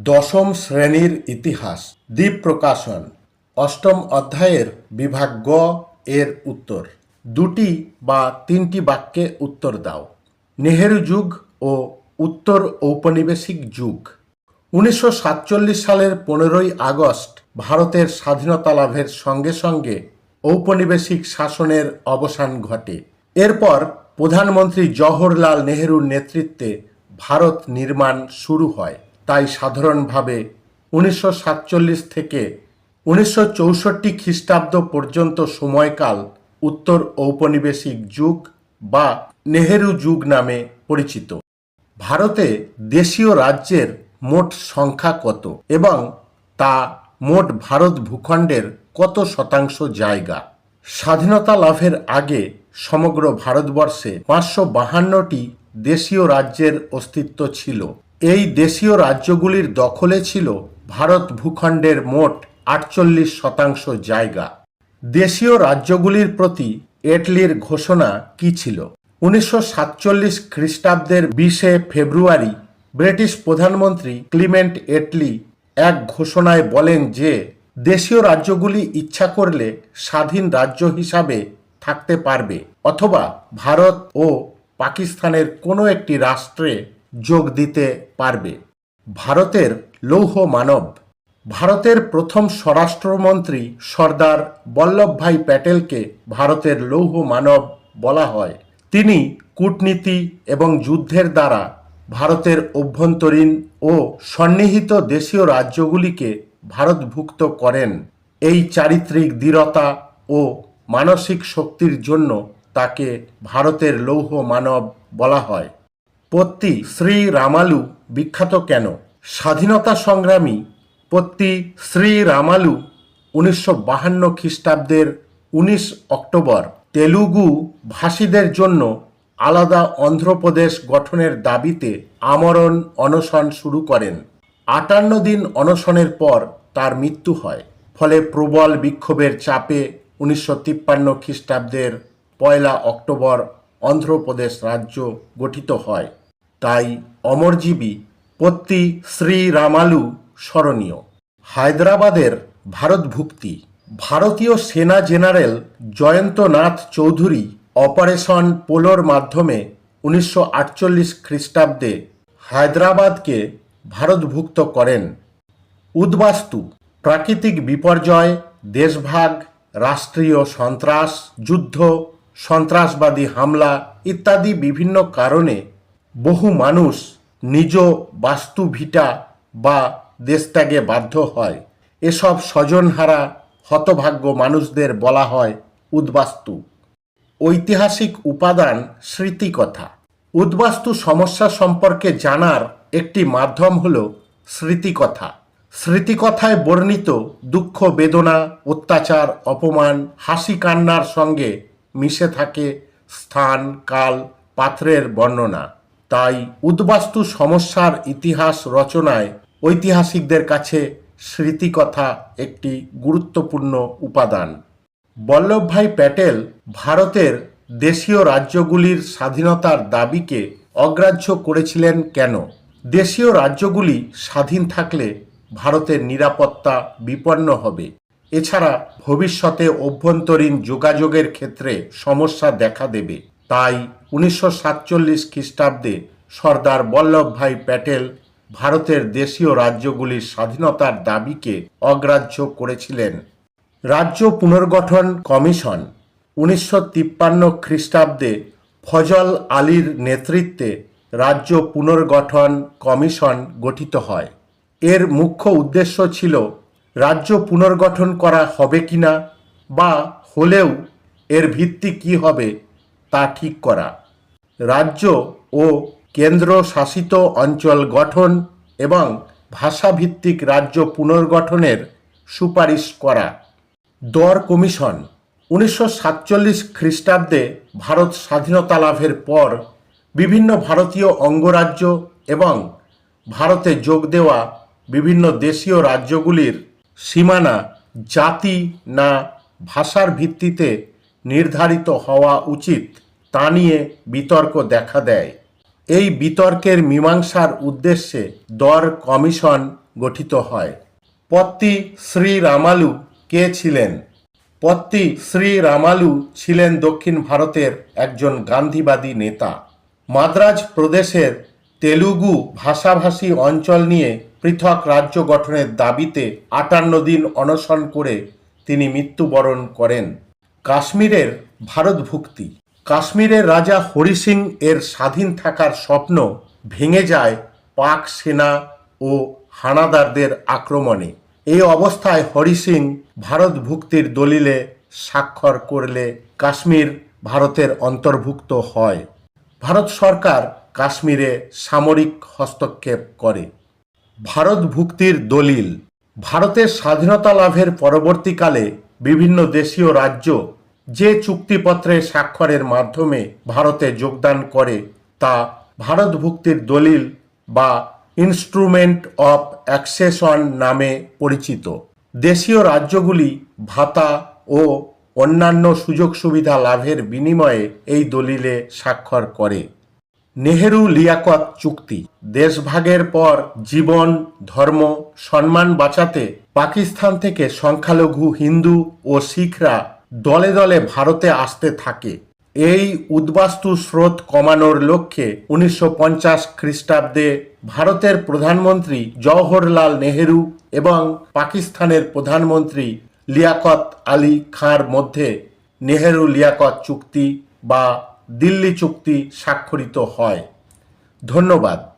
দশম শ্রেণির ইতিহাস দ্বীপ প্রকাশন অষ্টম অধ্যায়ের বিভাগ গ এর উত্তর। দুটি বা তিনটি বাক্যে উত্তর দাও। নেহেরু যুগ ও উত্তর ঔপনিবেশিক যুগ। উনিশশো সাতচল্লিশ সালের পনেরোই আগস্ট ভারতের স্বাধীনতা লাভের সঙ্গে সঙ্গে ঔপনিবেশিক শাসনের অবসান ঘটে। এরপর প্রধানমন্ত্রী জওহরলাল নেহেরুর নেতৃত্বে ভারত নির্মাণ শুরু হয়। তাই সাধারণভাবে উনিশশো সাতচল্লিশ থেকে উনিশশো চৌষট্টি খ্রিস্টাব্দ পর্যন্ত সময়কাল উত্তর ঔপনিবেশিক যুগ বা নেহেরু যুগ নামে পরিচিত। ভারতে দেশীয় রাজ্যের মোট সংখ্যা কত এবং তা মোট ভারত ভূখণ্ডের কত শতাংশ জায়গা? স্বাধীনতা লাভের আগে সমগ্র ভারতবর্ষে পাঁচশো বাহান্নটি দেশীয় রাজ্যের অস্তিত্ব ছিল। এই দেশীয় রাজ্যগুলির দখলে ছিল ভারত ভূখণ্ডের মোট আটচল্লিশ শতাংশ জায়গা। দেশীয় রাজ্যগুলির প্রতি এটলির ঘোষণা কি ছিল? উনিশশো সাতচল্লিশ খ্রিস্টাব্দের বিশে ফেব্রুয়ারি ব্রিটিশ প্রধানমন্ত্রী ক্লিমেন্ট এটলি এক ঘোষণায় বলেন যে, দেশীয় রাজ্যগুলি ইচ্ছা করলে স্বাধীন রাজ্য হিসাবে থাকতে পারবে, অথবা ভারত ও পাকিস্তানের কোনো একটি রাষ্ট্রে যোগ দিতে পারবে। ভারতের লৌহ মানব। ভারতের প্রথম স্বরাষ্ট্রমন্ত্রী সর্দার বল্লভভাই প্যাটেলকে ভারতের লৌহ মানব বলা হয়। তিনি কূটনীতি এবং যুদ্ধের দ্বারা ভারতের অভ্যন্তরীণ ও সন্নিহিত দেশীয় রাজ্যগুলিকে ভারতভুক্ত করেন। এই চারিত্রিক দৃঢ়তা ও মানসিক শক্তির জন্য তাকে ভারতের লৌহ মানব বলা হয়। পত্তি শ্রী রামালু বিখ্যাত কেন? স্বাধীনতা সংগ্রামী পত্তি শ্রী রামালু উনিশশো বাহান্ন খ্রিস্টাব্দের উনিশ অক্টোবর তেলুগু ভাষীদের জন্য আলাদা অন্ধ্রপ্রদেশ গঠনের দাবিতে আমরণ অনশন শুরু করেন। আটান্ন দিন অনশনের পর তার মৃত্যু হয়। ফলে প্রবল বিক্ষোভের চাপে উনিশশো তিপ্পান্ন খ্রিস্টাব্দের পয়লা অক্টোবর অন্ধ্রপ্রদেশ রাজ্য গঠিত হয়। তাই অমরজীবী পত্তি শ্রী রামালু স্মরণীয়। হায়দ্রাবাদের ভারতভুক্তি। ভারতীয় সেনা জেনারেল জয়ন্তনাথ চৌধুরী অপারেশন পোলোর মাধ্যমে উনিশশো আটচল্লিশ খ্রিস্টাব্দে হায়দ্রাবাদকে ভারতভুক্ত করেন। উদ্বাস্তু, প্রাকৃতিক বিপর্যয়, দেশভাগ, রাষ্ট্রীয় সন্ত্রাস, যুদ্ধ, সন্ত্রাসবাদী হামলা ইত্যাদি বিভিন্ন কারণে বহু মানুষ নিজ বাস্তুভিটা বা দেশত্যাগে বাধ্য হয়। এসব স্বজনহারা হতভাগ্য মানুষদের বলা হয় উদ্বাস্তু। ঐতিহাসিক উপাদান স্মৃতিকথা। উদ্বাস্তু সমস্যা সম্পর্কে জানার একটি মাধ্যম হল স্মৃতিকথা। স্মৃতিকথায় বর্ণিত দুঃখ, বেদনা, অত্যাচার, অপমান, হাসি, কান্নার সঙ্গে মিশে থাকে স্থান, কাল, পাত্রের বর্ণনা। তাই উদ্বাস্তু সমস্যার ইতিহাস রচনায় ঐতিহাসিকদের কাছে স্মৃতিকথা একটি গুরুত্বপূর্ণ উপাদান। বল্লভভাই প্যাটেল ভারতের দেশীয় রাজ্যগুলির স্বাধীনতার দাবিকে অগ্রাহ্য করেছিলেন কেন? দেশীয় রাজ্যগুলি স্বাধীন থাকলে ভারতের নিরাপত্তা বিপন্ন হবে। এছাড়া ভবিষ্যতে অভ্যন্তরীণ যোগাযোগের ক্ষেত্রে সমস্যা দেখা দেবে। তাই উনিশশো সাতচল্লিশ খ্রিস্টাব্দে সর্দার বল্লভভাই প্যাটেল ভারতের দেশীয় রাজ্যগুলির স্বাধীনতার দাবিকে অগ্রাহ্য করেছিলেন। রাজ্য পুনর্গঠন কমিশন উনিশশো তিপ্পান্ন খ্রিস্টাব্দে ফজল আলীর নেতৃত্বে রাজ্য পুনর্গঠন কমিশন গঠিত হয়। এর মুখ্য উদ্দেশ্য ছিল রাজ্য পুনর্গঠন করা হবে কিনা বা হলেও এর ভিত্তি কি হবে তা ঠিক করা। রাজ্য ও কেন্দ্র শাসিত অঞ্চল গঠন এবং ভাষাভিত্তিক রাজ্য পুনর্গঠনের সুপারিশ করা। দর কমিশন উনিশশো সাতচল্লিশ খ্রিস্টাব্দে ভারত স্বাধীনতা লাভের পর বিভিন্ন ভারতীয় অঙ্গরাজ্য এবং ভারতে যোগ দেওয়া বিভিন্ন দেশীয় রাজ্যগুলির সীমানা, জাতি না ভাষার ভিত্তিতে নির্ধারিত হওয়া উচিত। তা নিয়ে বিতর্ক দেখা দেয়। এই বিতর্কের মীমাংসার উদ্দেশ্যে দর কমিশন গঠিত হয়। পত্তি শ্রী রামালু কে ছিলেন? পত্তি শ্রী রামালু ছিলেন দক্ষিণ ভারতের একজন গান্ধীবাদী নেতা। মাদ্রাজ প্রদেশের তেলুগু ভাষাভাষী অঞ্চল নিয়ে পৃথক রাজ্য গঠনের দাবিতে আটান্ন দিন অনশন করে তিনি মৃত্যুবরণ করেন। কাশ্মীরের ভারতভুক্তি। কাশ্মীরের রাজা হরি সিং এর স্বাধীন থাকার স্বপ্ন ভেঙে যায় পাক সেনা ও হানাদারদের আক্রমণে। এই অবস্থায় হরি সিং ভারতভুক্তির দলিলে স্বাক্ষর করলে কাশ্মীর ভারতের অন্তর্ভুক্ত হয়। ভারত সরকার কাশ্মীরে সামরিক হস্তক্ষেপ করে। ভারত ভুক্তির দলিল। ভারতের স্বাধীনতা লাভের পরবর্তীকালে বিভিন্ন দেশীয় রাজ্য যে চুক্তিপত্রে স্বাক্ষরের মাধ্যমে ভারতে যোগদান করে তা ভারতভুক্তির দলিল বা ইনস্ট্রুমেন্ট অফ অ্যাক্সেশন নামে পরিচিত। দেশীয় রাজ্যগুলি ভাতা ও অন্যান্য সুযোগ সুবিধা লাভের বিনিময়ে এই দলিলে স্বাক্ষর করে। নেহেরু লিয়াকত চুক্তি। দেশভাগের পর জীবন, ধর্ম, সম্মান বাঁচাতে পাকিস্তান থেকে সংখ্যালঘু হিন্দু ও শিখরা দলে দলে ভারতে আসতে থাকে। এই উদ্বাস্তু স্রোত কমানোর লক্ষ্যে উনিশশো পঞ্চাশ খ্রিস্টাব্দে ভারতের প্রধানমন্ত্রী জওহরলাল নেহেরু এবং পাকিস্তানের প্রধানমন্ত্রী লিয়াকত আলী খাঁর মধ্যে নেহেরু লিয়াকত চুক্তি বা দিল্লি চুক্তি স্বাক্ষরিত হয়। ধন্যবাদ।